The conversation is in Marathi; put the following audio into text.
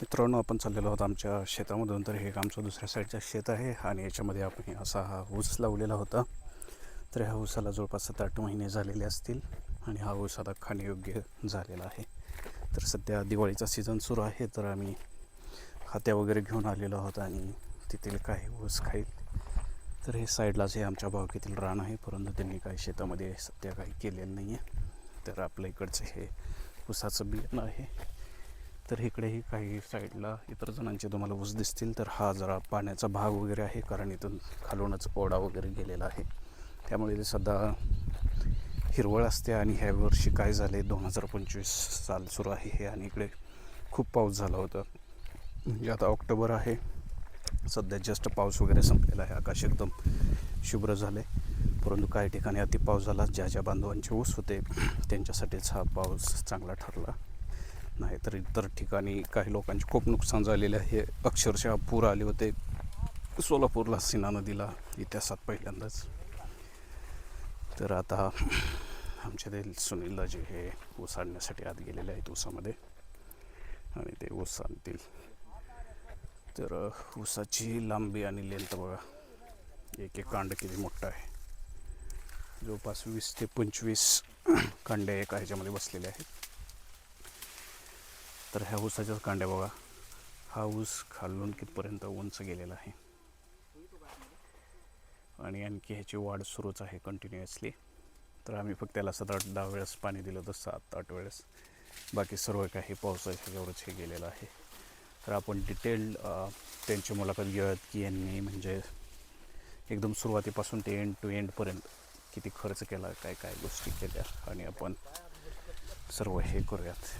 मित्रांनो आपण चाललेलो आहोत आमच्या शेतामधून तर हे एक आमचं दुसऱ्या साईडचं शेत आहे आणि याच्यामध्ये आपण असा हा ऊस लावलेला होता. तर ह्या ऊसाला जवळपास सात आठ महिने झालेले असतील आणि हा ऊस आता खाण्यायोग्य झालेला आहे. तर सध्या दिवाळीचा सीझन सुरू आहे तर आम्ही हात्या वगैरे घेऊन आलेलो आहोत आणि तेथील काही ऊस खाईल. तर हे साईडलाच हे आमच्या भावकीतील रान आहे परंतु त्यांनी काही शेतामध्ये सध्या काही केलेलं नाही आहे तर आपल्या इकडचं हे ऊसाचं बियाणं आहे. तर इकडेही काही साईडला इतर जणांचे तुम्हाला ऊस दिसतील तर हा जरा पाण्याचा भाग वगैरे आहे कारण इथून खालूनच ओढा वगैरे गेलेला आहे. त्यामुळे ते सध्या हिरवळ असते आणि ह्या वर्षी काय झाले दोन हजार पंचवीस साल सुरू आहे हे आणि इकडे खूप पाऊस झाला होता. म्हणजे आता ऑक्टोबर आहे. सध्या जस्ट पाऊस वगैरे संपलेला आहे. आकाश एकदम शुभ्र झाले परंतु काही ठिकाणी अति पाऊस झाला. ज्या ज्या बांधवांचे ऊस होते त्यांच्यासाठीच हा पाऊस चांगला ठरला. नाही तर इतर ठिकाणी काही लोकांचे खूप नुकसान झालेले आहे. अक्षरशः पूर आले होते. सोलापूरला सीना नदीला इतिहासात पहिल्यांदाच. तर आता आमच्या ते सुनीलला जे हे ऊस आणण्यासाठी आत गेलेले आहेत ऊसामध्ये. आणि ते ऊस आणतील. तर ऊसाची लांबी आणि लेंथ बघा. एक एक कांड किती मोठं आहे. जवळपास वीस ते पंचवीस कांड्या एका ह्याच्यामध्ये बसलेल्या आहेत. तर ह्या ऊसाच्याच कांड्या बघा. हा ऊस खालून कितपर्यंत उंच गेलेला आहे. आणि आणखी ह्याची वाढ सुरूच आहे कंटिन्युअसली तर आम्ही फक्त त्याला सात आठ दहा वेळेस पाणी दिलं होतं सात आठ वेळेस. बाकी सर्व काही पावसाच्या ह्याच्यावरच हे गेलेलं आहे. तर आपण डिटेल त्यांची मुलाखत घेऊयात की यांनी म्हणजे एकदम सुरुवातीपासून ते एंड टू एंडपर्यंत किती खर्च केला काय काय गोष्टी केल्या. आणि आपण सर्व हे करूयात.